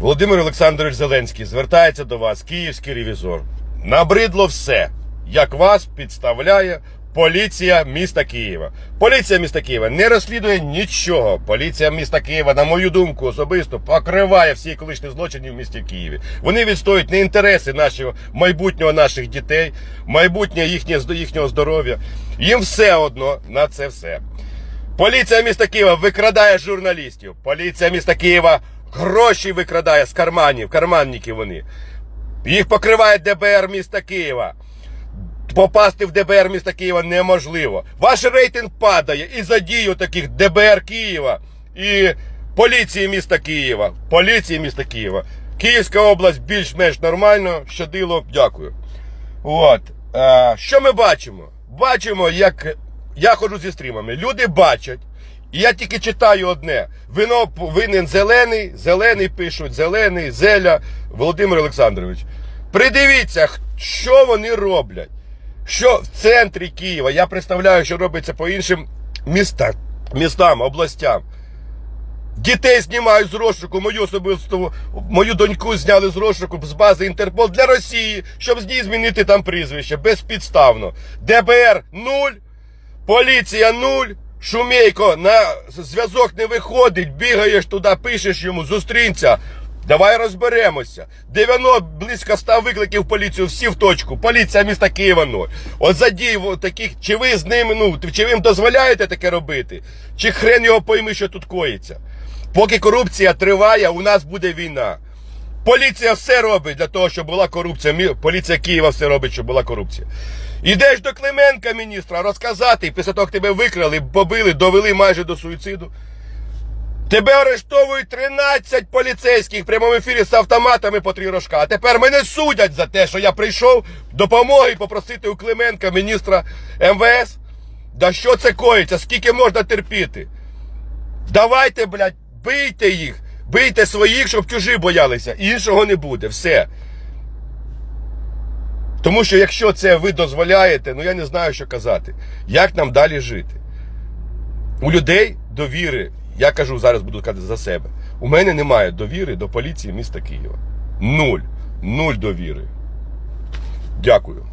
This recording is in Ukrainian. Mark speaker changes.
Speaker 1: Володимир Олександрович Зеленський звертається до вас, київський ревізор. Набридло все, як вас підставляє поліція міста Києва. Поліція міста Києва не розслідує нічого. Поліція міста Києва, на мою думку, особисто покриває всі колишні злочини в місті Києві. Вони відстоюють не інтереси нашого майбутнього наших дітей, майбутнє їхнє їхнього здоров'я. Їм все одно на це все. Поліція міста Києва викрадає журналістів. Поліція міста Києва гроші викрадає з карманів, карманники вони. Їх покриває ДБР міста Києва. Попасти в ДБР міста Києва неможливо. Ваш рейтинг падає і за дію таких ДБР Києва і поліції міста Києва. Поліції міста Києва. Київська область більш-менш нормально. Щадило, дякую. От. Е, що ми бачимо? Бачимо, як я ходжу зі стрімами. Люди бачать. І я тільки читаю одне. Вино винен зелений, зелений пишуть, зелений, зеля, Володимир Олександрович. Придивіться, що вони роблять. Що в центрі Києва, я представляю, що робиться по іншим містам, містам, областям. Дітей знімають з розшуку, мою особисту, мою доньку зняли з розшуку з бази Інтерпол для Росії, щоб з ній змінити там прізвище безпідставно. ДБР нуль, поліція нуль. Шумейко на зв'язок не виходить, бігаєш туди, пишеш йому, зустрінься. Давай розберемося. 90 близько 100 викликів в поліцію, всі в точку. Поліція міста Києва ноль. От задій таких, чи ви з ними, ну, чи ви їм дозволяєте таке робити? Чи хрен його пойми, що тут коїться? Поки корупція триває, у нас буде війна. Поліція все робить для того, щоб була корупція. Поліція Києва все робить, щоб була корупція. Ідеш до Клименка, міністра, розказати, після того, як тебе викрали, побили, довели майже до суїциду. Тебе арештовують 13 поліцейських в прямому ефірі з автоматами по три рожка. А тепер мене судять за те, що я прийшов допомоги попросити у Клименка, міністра МВС. Да що це коїться? Скільки можна терпіти? Давайте, блядь, бийте їх. Бийте своїх, щоб чужі боялися. Іншого не буде. Все. Тому що якщо це ви дозволяєте, ну я не знаю, що казати. Як нам далі жити? У людей довіри, я кажу зараз буду казати за себе. У мене немає довіри до поліції міста Києва. Нуль. Нуль довіри. Дякую.